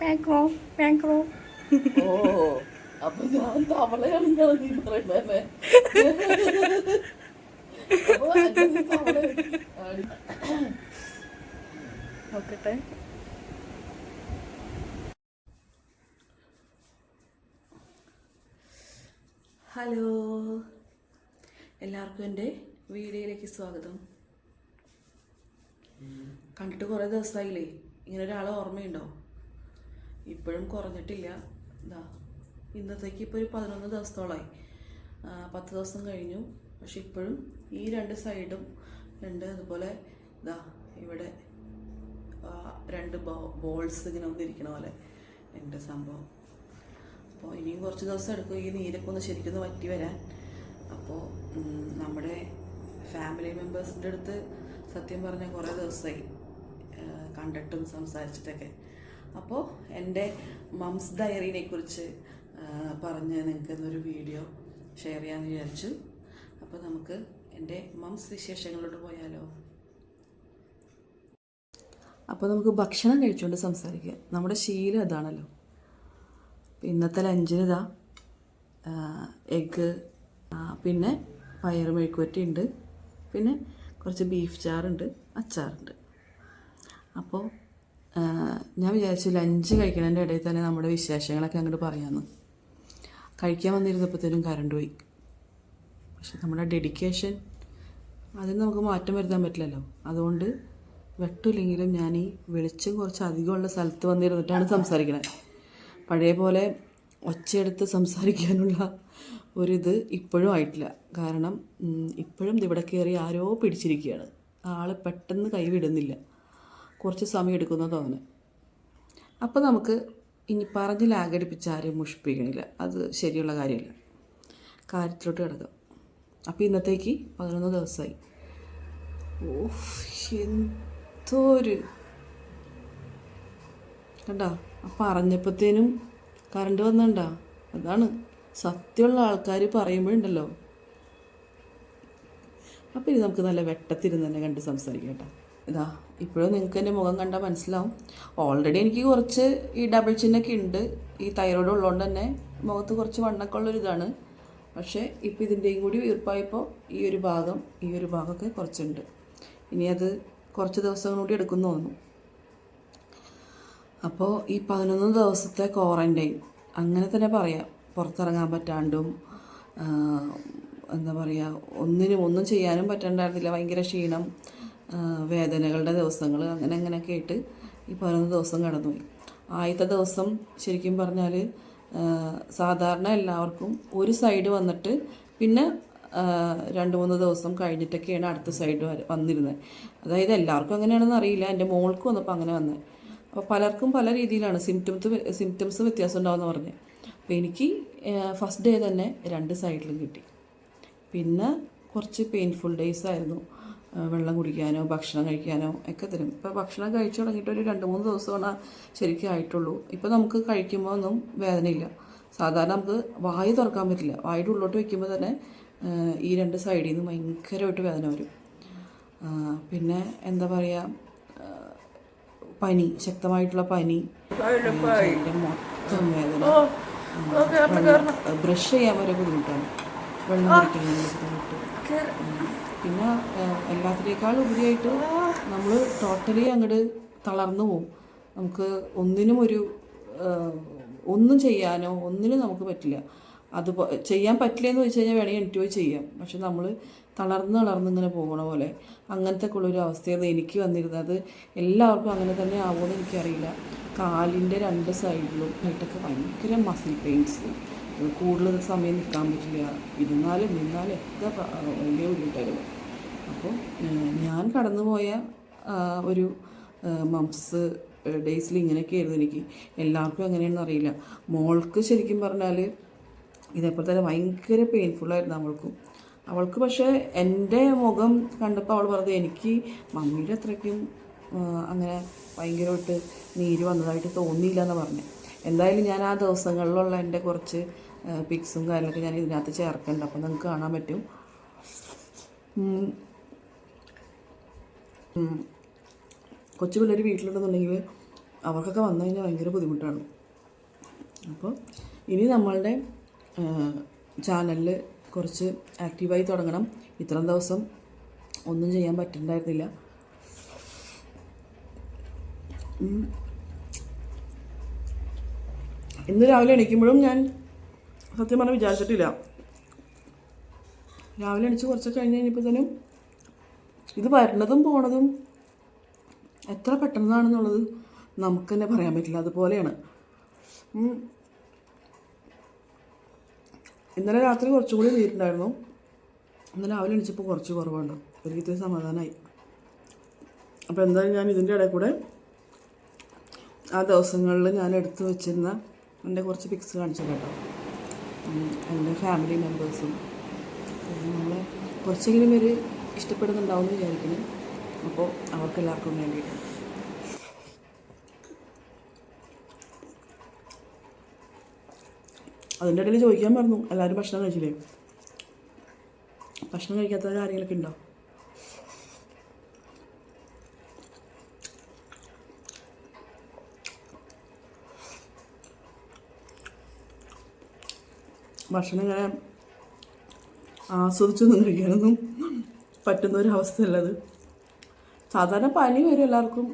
ബാങ്ക്രോ ബാങ്ക്രോ ഓ അപ്പൊ ഞാൻ തവളയാണെന്നാണ് നീ പറയുന്നേ. നോക്കട്ടെ. ഹലോ. എല്ലാവർക്കും എന്റെ വീഡിയോയിലേക്ക് സ്വാഗതം. കണ്ടിട്ട് കുറേ ദിവസമായില്ലേ? ഇങ്ങനെ ഒരാളെ ഓർമ്മയുണ്ടോ? ഇപ്പോഴും കുറഞ്ഞിട്ടില്ല. ഇതാ ഇന്നത്തേക്ക് ഇപ്പോൾ ഒരു പതിനൊന്ന് ദിവസത്തോളമായി പത്ത് ദിവസം കഴിഞ്ഞു. പക്ഷെ ഇപ്പോഴും ഈ രണ്ട് സൈഡും രണ്ട് അതുപോലെ ഇതാ ഇവിടെ രണ്ട് ബോൾസ് ഇങ്ങനെ വന്നിരിക്കണ പോലെ എന്റെ സംഭവം. അപ്പോൾ ഇനിയും കുറച്ച് ദിവസം എടുക്കും. ഈ നീരൊക്കെ ഒന്ന് ശരിക്കും ഒന്ന് വറ്റി വരാൻ. അപ്പോൾ നമ്മുടെ ഫാമിലി മെമ്പേഴ്സിന്റെ അടുത്ത് സത്യം പറഞ്ഞാൽ കുറേ ദിവസമായി കണ്ടിട്ടും സംസാരിച്ചിട്ടൊക്കെ. അപ്പോൾ എന്റെ മംസ് ഡയറിനെ കുറിച്ച് പറഞ്ഞ് നിങ്ങൾക്ക് ഇന്നൊരു വീഡിയോ ഷെയർ ചെയ്യാമെന്ന് വിചാരിച്ചു. അപ്പോൾ നമുക്ക് എന്റെ മംസ് വിശേഷങ്ങളോട് പോയാലോ? അപ്പോൾ നമുക്ക് ഭക്ഷണം കഴിച്ചുകൊണ്ട് സംസാരിക്കുക നമ്മുടെ ശീലം അതാണല്ലോ. ഇന്നത്തെ ലഞ്ചിന് ഇതാ. എഗ്ഗ് പിന്നെ പയർ മെഴുക്കുവറ്റി ഉണ്ട് പിന്നെ കുറച്ച് ബീഫ് ചാറുണ്ട് അച്ചാറുണ്ട് അപ്പോൾ ഞാൻ വിചാരിച്ചു ലഞ്ച് കഴിക്കണതിന്റെ ഇടയിൽ തന്നെ നമ്മുടെ വിശേഷങ്ങളൊക്കെ അങ്ങോട്ട് പറയാമെന്ന് കഴിക്കാൻ വന്നിരുന്നപ്പോഴത്തേനും കറണ്ട് പോയി. പക്ഷെ നമ്മുടെ ഡെഡിക്കേഷൻ അതിന് നമുക്ക് മാറ്റം വരുത്താൻ പറ്റില്ലല്ലോ. അതുകൊണ്ട് വെട്ടില്ലെങ്കിലും ഞാൻ ഈ വെളിച്ചം കുറച്ച് അധികമുള്ള സ്ഥലത്ത് വന്നിരുന്നിട്ടാണ് സംസാരിക്കണത് പഴയ പോലെ ഒച്ചയെടുത്ത് സംസാരിക്കാനുള്ള ഒരിത് ഇപ്പോഴും ആയിട്ടില്ല. കാരണം ഇപ്പോഴും ഇവിടെ കയറി ആരോ പിടിച്ചിരിക്കുകയാണ്. ആൾ പെട്ടെന്ന് കൈവിടുന്നില്ല. കുറച്ച് സമയം എടുക്കുന്ന തോന്നുന്നു അപ്പോൾ നമുക്ക് ഇനി പറഞ്ഞ് ലാഗടിപ്പിച്ച് ആരെയും മുഷിപ്പിക്കണില്ല. അത് ശരിയുള്ള കാര്യമല്ല. കാര്യത്തിലോട്ട് കിടക്കാം. അപ്പോൾ ഇന്നത്തേക്ക് പതിനൊന്ന് ദിവസമായി. ഓ എന്തോ ഒരു കണ്ടോ? അപ്പം അറിഞ്ഞപ്പോഴത്തേനും കറണ്ട് വന്നണ്ട? അതാണ് സത്യമുള്ള ആൾക്കാർ പറയുമ്പോഴുണ്ടല്ലോ. അപ്പം ഇനി നമുക്ക് നല്ല വെട്ടത്തിരുന്ന് തന്നെ കണ്ട് സംസാരിക്കാം കേട്ടോ. ഇതാ ഇപ്പോഴും നിങ്ങൾക്ക് എന്റെ മുഖം കണ്ടാൽ മനസ്സിലാവും. ഓൾറെഡി എനിക്ക് കുറച്ച് ഈ ഡബിൾ ചിന്നൊക്കെ ഉണ്ട്. ഈ തൈറോയ്ഡ് ഉള്ളതുകൊണ്ട് തന്നെ മുഖത്ത് കുറച്ച് വണ്ണൊക്കെ ഉള്ളൊരിതാണ് പക്ഷേ ഇപ്പോൾ ഇതിന്റെയും കൂടി വീർപ്പായപ്പോൾ ഈ ഒരു ഭാഗം ഈ ഒരു ഭാഗമൊക്കെ കുറച്ചുണ്ട്. ഇനി അത് കുറച്ച് ദിവസം കൂടി എടുക്കുന്നു തോന്നുന്നു. അപ്പോൾ ഈ പതിനൊന്ന് ദിവസത്തെ ക്വാറന്റൈൻ അങ്ങനെ തന്നെ പറയാം. പുറത്തിറങ്ങാൻ പറ്റാണ്ടും എന്താ പറയുക ഒന്നിനും ഒന്നും ചെയ്യാനും പറ്റണ്ടായിരുന്നില്ല. ഭയങ്കര ക്ഷീണം. വേദനകളുടെ ദിവസങ്ങൾ അങ്ങനെ അങ്ങനെയൊക്കെ ആയിട്ട് ഈ പതിനൊന്ന് ദിവസം കടന്നുപോയി. ആദ്യത്തെ ദിവസം ശരിക്കും പറഞ്ഞാൽ സാധാരണ എല്ലാവർക്കും ഒരു സൈഡ് വന്നിട്ട് പിന്നെ രണ്ട് മൂന്ന് ദിവസം കഴിഞ്ഞിട്ടൊക്കെയാണ് അടുത്ത സൈഡ് വന്നിരുന്നത്. അതായത് എല്ലാവർക്കും അങ്ങനെയാണെന്ന് അറിയില്ല. എന്റെ മോൾക്ക് വന്നപ്പോൾ അങ്ങനെ വന്നത് അപ്പോൾ പലർക്കും പല രീതിയിലാണ് സിംറ്റംസ് സിംറ്റംസ് വ്യത്യാസം ഉണ്ടാവുമെന്ന് പറഞ്ഞത് അപ്പോൾ എനിക്ക് ഫസ്റ്റ് ഡേ തന്നെ രണ്ട് സൈഡിലും കിട്ടി. പിന്നെ കുറച്ച് പെയിൻഫുൾ ഡേയ്സ് ആയിരുന്നു. വെള്ളം കുടിക്കാനോ ഭക്ഷണം കഴിക്കാനോ ഒക്കെ തരും ഇപ്പോൾ ഭക്ഷണം കഴിച്ചു തുടങ്ങിയിട്ട് ഒരു രണ്ട് മൂന്ന് ദിവസമാണ് ശരിക്കും ആയിട്ടുള്ളൂ ഇപ്പോൾ നമുക്ക് കഴിക്കുമ്പോൾ ഒന്നും വേദനയില്ല സാധാരണ നമുക്ക് വായു തുറക്കാൻ പറ്റില്ല വായുടെ ഉള്ളോട്ട് വെക്കുമ്പോൾ തന്നെ ഈ രണ്ട് സൈഡിൽ നിന്ന് ഭയങ്കരമായിട്ട് വേദന വരും പിന്നെ എന്താ പറയുക പനി ശക്തമായിട്ടുള്ള പനി മൊത്തം വേദന ബ്രഷ് ചെയ്യാൻ വരെ ബുദ്ധിമുട്ടാണ് വെള്ളം കുടിക്കാൻ ബുദ്ധിമുട്ട്. പിന്നെ എല്ലാത്തിനേക്കാൾ ഉപരിയായിട്ട് നമ്മൾ ടോട്ടലി അങ്ങോട്ട് തളർന്നു പോവും. നമുക്ക് ഒന്നിനും ഒരു ഒന്നും ചെയ്യാനോ ഒന്നിനും നമുക്ക് പറ്റില്ല. അത് ചെയ്യാൻ പറ്റില്ല എന്ന് വെച്ച് കഴിഞ്ഞാൽ വേണമെങ്കിൽ പോയി ചെയ്യാം. പക്ഷെ നമ്മൾ തളർന്ന് തളർന്ന് ഇങ്ങനെ പോകണ പോലെ അങ്ങനത്തെ ഉള്ളൊരു അവസ്ഥയാണ് എനിക്ക് വന്നിരുന്നത്. എല്ലാവർക്കും അങ്ങനെ തന്നെ ആവുമെന്ന് എനിക്കറിയില്ല. കാലിന്റെ രണ്ട് സൈഡിലും ആയിട്ടൊക്കെ ഭയങ്കര മസിൽ പെയിൻസ് കൂടുതൽ സമയം നിൽക്കാൻ പറ്റില്ല. ഇരുന്നാലും നിന്നാലും ഒക്കെ വലിയ ബുദ്ധിമുട്ടായിരുന്നു. അപ്പോൾ ഞാൻ കടന്നുപോയ ഒരു മംസ് ഡേയ്സിൽ ഇങ്ങനെയൊക്കെ ആയിരുന്നു എനിക്ക്. എല്ലാവർക്കും എങ്ങനെയാണെന്ന് അറിയില്ല. മോൾക്ക് ശരിക്കും പറഞ്ഞാൽ ഇതേപോലെ തന്നെ ഭയങ്കര പെയിൻഫുള്ളായിരുന്നു അവൾക്കും. അവൾക്ക് പക്ഷേ എന്റെ മുഖം കണ്ടപ്പോൾ അവൾ പറഞ്ഞത് എനിക്ക് മമ്മിയുടെ അത്രയ്ക്കും അങ്ങനെ ഭയങ്കരമായിട്ട് നീര് വന്നതായിട്ട് തോന്നിയില്ല എന്ന് പറഞ്ഞു. എന്തായാലും ഞാൻ ആ ദിവസങ്ങളിലുള്ള എന്റെ കുറച്ച് പിക്സും കാര്യങ്ങളൊക്കെ ഞാൻ ഇതിനകത്ത് ചേർക്കുന്നുണ്ട് അപ്പോൾ നിങ്ങൾക്ക് കാണാൻ പറ്റും. കൊച്ചു പിള്ളേർ വീട്ടിലുണ്ടെന്നുണ്ടെങ്കിൽ അവർക്കൊക്കെ വന്നു കഴിഞ്ഞാൽ ഭയങ്കര ബുദ്ധിമുട്ടാണ്. അപ്പോൾ ഇനി നമ്മളുടെ ചാനലിൽ കുറച്ച് ആക്റ്റീവായി തുടങ്ങണം. ഇത്രയും ദിവസം ഒന്നും ചെയ്യാൻ പറ്റുന്നുണ്ടായിരുന്നില്ല. ഇന്ന് രാവിലെ എണീക്കുമ്പോഴും ഞാൻ സത്യം പറഞ്ഞാൽ വിചാരിച്ചിട്ടില്ല. രാവിലെ എണീച്ച് കുറച്ച് കഴിഞ്ഞ് കഴിഞ്ഞപ്പോഴത്തേനും ഇത് വരണതും പോണതും എത്ര പെട്ടെന്നാണെന്നുള്ളത് നമുക്ക് തന്നെ പറയാൻ പറ്റില്ല. അതുപോലെയാണ്. ഇന്നലെ രാത്രി കുറച്ചും കൂടി നീരുണ്ടായിരുന്നു ഇന്നലെ രാവിലെ എണിച്ചപ്പോൾ കുറച്ച് കുറവുണ്ട്. എനിക്ക് ഇത്തിരി സമാധാനമായി. അപ്പോൾ എന്തായാലും ഞാൻ ഇതിന്റെ ഇടയിൽ കൂടെ ആ ദിവസങ്ങളിൽ ഞാൻ എടുത്തു വെച്ചിരുന്ന എന്റെ കുറച്ച് പിക്സ് കാണിച്ചു കേട്ടോ. എന്റെ ഫാമിലി മെമ്പേഴ്സും നമ്മളെ കുറച്ചെങ്കിലും പേര് ഇഷ്ടപ്പെടുന്നുണ്ടാവും എന്ന് വിചാരിക്കുന്നു. അപ്പോൾ അവർക്കെല്ലാവർക്കും വേണ്ടിയിട്ട്. അതിന്റെ ഇടയിൽ ചോദിക്കാൻ പറഞ്ഞു. എല്ലാവരും ഭക്ഷണം കഴിച്ചില്ലേ? ഭക്ഷണം കഴിക്കാത്ത കാര്യങ്ങളൊക്കെ ഉണ്ടോ? ഭക്ഷണം ഇങ്ങനെ ആസ്വദിച്ചൊന്നും കഴിക്കാനൊന്നും പറ്റുന്ന ഒരു അവസ്ഥയുള്ളത് സാധാരണ പനി വരും എല്ലാവർക്കും.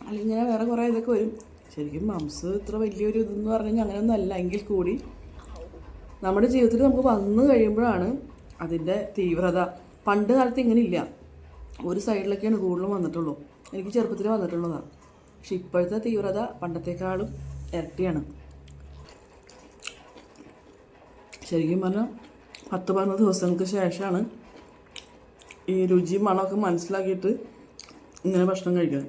അല്ലെങ്കിൽ ഇങ്ങനെ വേറെ കുറേ ഇതൊക്കെ വരും. ശരിക്കും മംസ് ഇത്ര വലിയൊരു ഇതെന്ന് പറഞ്ഞു കഴിഞ്ഞാൽ അങ്ങനെയൊന്നും അല്ല. എങ്കിൽ കൂടി നമ്മുടെ ജീവിതത്തിൽ നമുക്ക് വന്നു കഴിയുമ്പോഴാണ് അതിന്റെ തീവ്രത. പണ്ട് കാലത്ത് ഇങ്ങനെ ഇല്ല ഒരു സൈഡിലൊക്കെയാണ് കൂടുതലും വന്നിട്ടുള്ളൂ. എനിക്ക് ചെറുപ്പത്തിൽ വന്നിട്ടുള്ളതാണ് പക്ഷെ ഇപ്പോഴത്തെ തീവ്രത പണ്ടത്തെക്കാളും ഇരട്ടിയാണ്. ശരിക്കും പറഞ്ഞാൽ പത്ത് പതിനൊന്ന് ദിവസങ്ങൾക്ക് ശേഷമാണ് ഈ രുചിയും മണമൊക്കെ മനസ്സിലാക്കിയിട്ട് ഇങ്ങനെ ഭക്ഷണം കഴിക്കാം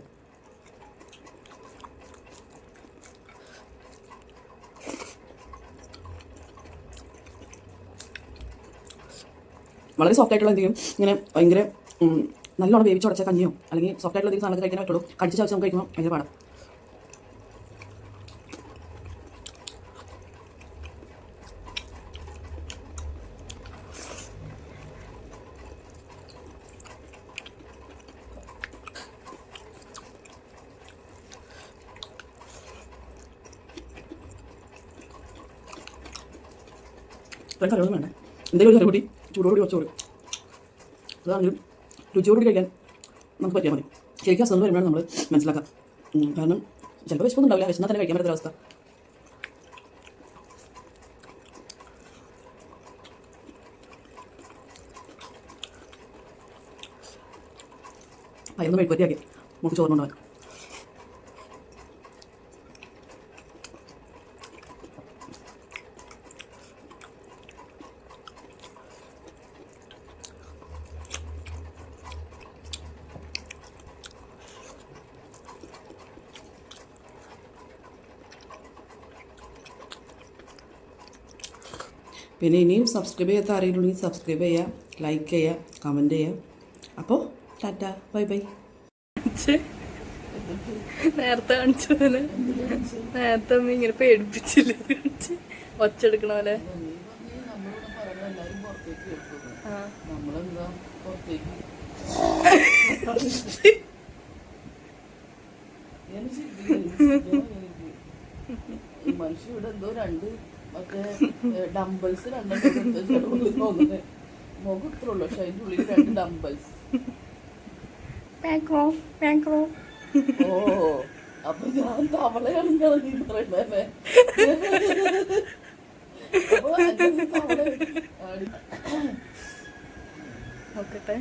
വളരെ സോഫ്റ്റ് ആയിട്ടുള്ള എന്തെങ്കിലും ഇങ്ങനെ ഭയങ്കര നല്ലോണം വേവിച്ചുടച്ച കഞ്ഞിയോ അല്ലെങ്കിൽ സോഫ്റ്റ് ആയിട്ടുള്ള എന്തെങ്കിലും സാധനങ്ങൾ കഴിക്കാൻ പറ്റുള്ളൂ കടിച്ച് ചവച്ച് നമുക്ക് കഴിക്കുമ്പോൾ ഭയങ്കര പാടാം. കറിയൊന്നും വേണ്ട. എന്തെങ്കിലും ഒരു കറി കൂടി ചൂടോടുകൂടി കുറച്ച് കൊടുക്കും. അതാണെങ്കിലും രുചിയോടുകൂടി കഴിക്കാൻ നമുക്ക് പറ്റിയാൽ മതി. ശരിക്കും അസുഖം വരുമ്പോഴാണ് നമ്മൾ മനസ്സിലാക്കാം. കാരണം ചിലപ്പോൾ വിശപ്പൊന്നും ഉണ്ടാവില്ല. വിശന്നാൽ തന്നെ കഴിക്കാൻ പറ്റുന്ന അവസ്ഥ പയ്യൊന്ന് മെഴുക്കുവരട്ടിയാക്കി നമുക്ക് ചോറ് പിന്നെ ഇനിയും സബ്സ്ക്രൈബ് ചെയ്യാത്ത ആരെങ്കിലും ഉണ്ടെങ്കിൽ സബ്സ്ക്രൈബ് ചെയ്യുക ലൈക്ക് ചെയ്യുക കമന്റ് ചെയ്യുക അപ്പോൾ ടാറ്റ ബൈ ബൈ നേരത്തെ കാണിച്ചതിന് നേരത്തെ ഒന്നും ഇങ്ങനെ പേടിപ്പിച്ചില്ല? ഒച്ചെടുക്കണ പോലെ മനുഷ്യ ഇവിടെ എന്തോ രണ്ട് മറ്റേ ഡംബൽസ് രണ്ടെണ്ണം തോന്നുന്നത് മുഖം ഇത്ര ഉള്ളു പക്ഷെ അതിന്റെ ഉള്ളിൽ രണ്ട് പാക്രോ ഓ അപ്പൊ ഞാൻ തവളയാണ് നീ പറയുന്നേ. നോക്കട്ടെ.